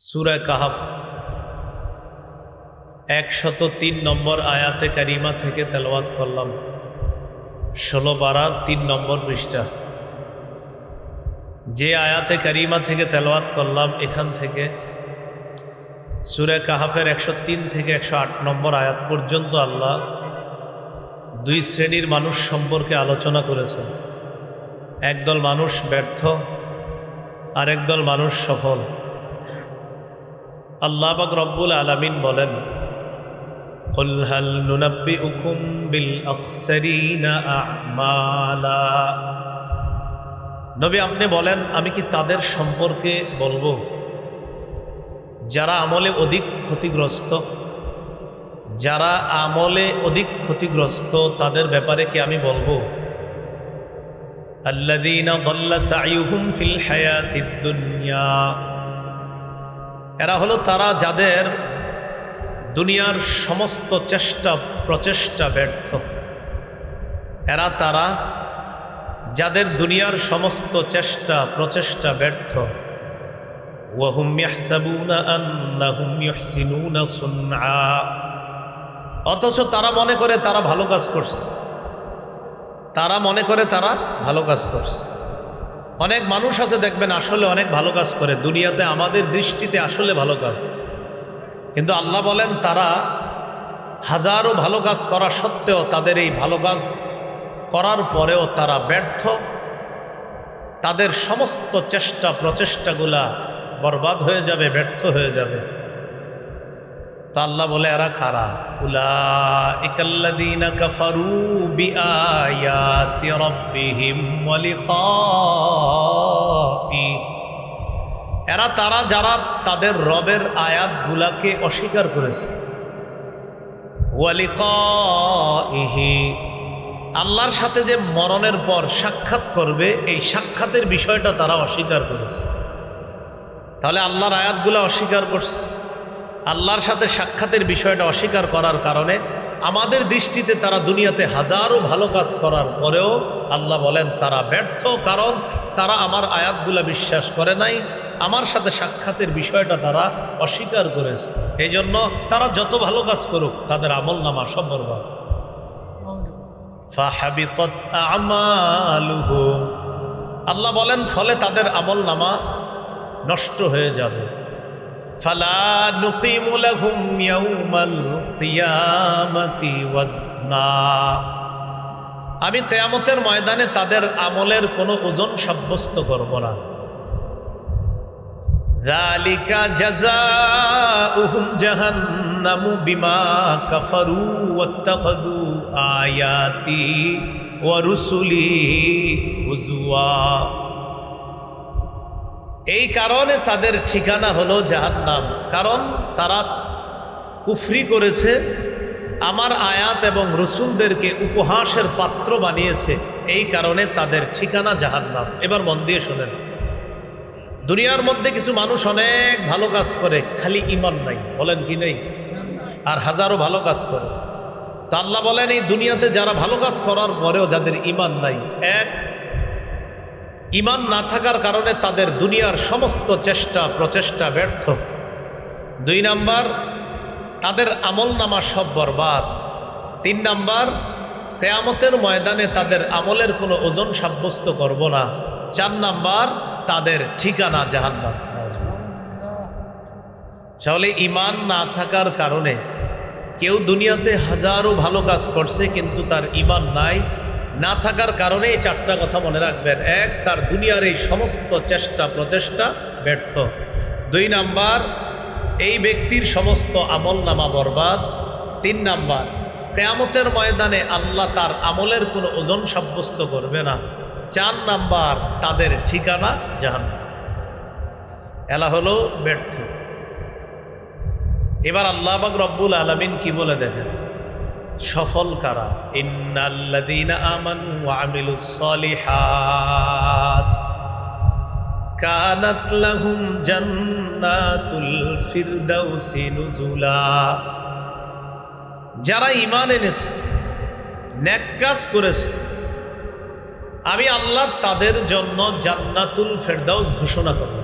সুরায় কাহাফ, একশত তিন নম্বর আয়াতে কারিমা থেকে তেলাওয়াত করলাম। ষোলো বারা তিন নম্বর পৃষ্ঠা। যে আয়াতে কারিমা থেকে তেলাওয়াত করলাম, এখান থেকে সুরে কাহাফের একশো তিন থেকে একশো আট নম্বর আয়াত পর্যন্ত আল্লাহ দুই শ্রেণির মানুষ সম্পর্কে আলোচনা করেছেন। একদল মানুষ ব্যর্থ আর একদল মানুষ সফল। আল্লাহ পাক রব্বুল আলামিন বলেন قل هل ننبئكم بالأخسرين أعمالا নবী আপনি বলেন আমি কি তাদের সম্পর্কে বলবো যারা আমলে অধিক ক্ষতিগ্রস্ত যারা আমলে অধিক ক্ষতিগ্রস্ত তাদের ব্যাপারে কি আমি বলবো আল্লাযীনা ضل سعيهم في الحياة الدنيا এরা হলো তারা যাদের দুনিয়ার সমস্ত চেষ্টা, প্রচেষ্টা ব্যর্থ। এরা তারা যাদের দুনিয়ার সমস্ত চেষ্টা, প্রচেষ্টা ব্যর্থ। অথচ তারা মনে করে তারা ভালো কাজ করছে। তারা মনে করে তারা ভালো কাজ করছে। অনেক মানুষ আছে, দেখবেন আসলে অনেক ভালো কাজ করে। দুনিয়াতে আমাদের দৃষ্টিতে আসলে ভালো কাজ। কিন্তু আল্লাহ বলেন, তারা হাজারো ভালো কাজ করা সত্ত্বেও তাদের এই ভালো কাজ করার পরেও তারা ব্যর্থ। তাদের সমস্ত চেষ্টা, প্রচেষ্টাগুলা বরবাদ হয়ে যাবে, ব্যর্থ হয়ে যাবে। তো আল্লাহ বলে, এরা কারা? উলা ইকাল্লাদিনা কাফারু বিআয়াতি রাব্বিহিম ওয়া লিকাই এরা তারা যারা তাদের রবের আয়াতগুলাকে অস্বীকার করেছে। আল্লাহর সাথে যে মরণের পর সাক্ষাৎ করবে, এই সাক্ষাতের বিষয়টা তারা অস্বীকার করেছে। তাহলে আল্লাহর আয়াতগুলো অস্বীকার করছে। আল্লাহর সাথে সাক্ষাতের বিষয়টা অস্বীকার করার কারণে আমাদের দৃষ্টিতে তারা দুনিয়াতে হাজারো ভালো কাজ করার পরেও আল্লাহ বলেন, তারা ব্যর্থ কারণ তারা আমার আয়াতগুলা বিশ্বাস করে নাই, আমার সাথে সাক্ষাতের বিষয়টা তারা অস্বীকার করেছে। এই জন্য তারা যত ভালো কাজ করুক, তাদের আমল নামা বরবাদ। আল্লাহ বলেন, ফলে তাদের আমল নামা নষ্ট হয়ে যাবে। ফালা নুকিমু লাহুম ইয়াউমাল কিয়ামাতি ওয়াজনা আমি কিয়ামতের ময়দানে তাদের আমলের কোনো ওজন সাব্যস্ত করব না ذلك جزاؤهم جهنم بما كفروا واتخذوا آياتي ورسلي هزوا এই কারণে তাদের ঠিকানা হলো জাহান্নাম। কারণ তারা কুফরি করেছে, আমার আয়াত এবং রসুলদেরকে উপহাসের পাত্র বানিয়েছে, এই কারণে তাদের ঠিকানা জাহান্নাম। এবার মন দিয়ে শোনেন। দুনিয়ার মধ্যে কিছু মানুষ অনেক ভালো কাজ করে, খালি ইমান নাই, বলেন কি নেই? আর হাজারো ভালো কাজ করে। তো আল্লাহ বলেন, এই দুনিয়াতে যারা ভালো কাজ করার পরেও যাদের ইমান নাই, এক ইমান না থাকার কারণে তাদের দুনিয়ার সমস্ত চেষ্টা, প্রচেষ্টা ব্যর্থ। দুই নাম্বার, তাদের আমল নামা সব বরবাদ। তিন নাম্বার, কেয়ামতের ময়দানে তাদের আমলের কোনো ওজন সাব্যস্ত করব না। চার নাম্বার, তাদের ঠিকানা জাহান্নাম। তাহলে ইমান না থাকার কারণে কেউ দুনিয়াতে হাজারো ভালো কাজ করছে, কিন্তু তার ইমান নাই না থাকার কারণে এই চারটা কথা মনে রাখবেন। এক, তার দুনিয়ার এই সমস্ত চেষ্টা, প্রচেষ্টা ব্যর্থ। দুই নাম্বার, এই ব্যক্তির সমস্ত আমল নামা বরবাদ। তিন নাম্বার, কেয়ামতের ময়দানে আল্লাহ তার আমলের কোনো ওজন সাব্যস্ত করবে না। চার নাম্বার, তাদের ঠিকানা জাহান এলা হলো ব্যর্থ। এবার আল্লাহবাক রব্বুল আলমিন কি বলে দেখেন? সফল কারা? আমিলুস সলিহাত। যারা ইমান এনেছে, নেক কাজ করেছে, আমি আল্লাহ তাদের জন্য জান্নাতুল ফেরদাউস ঘোষণা করব।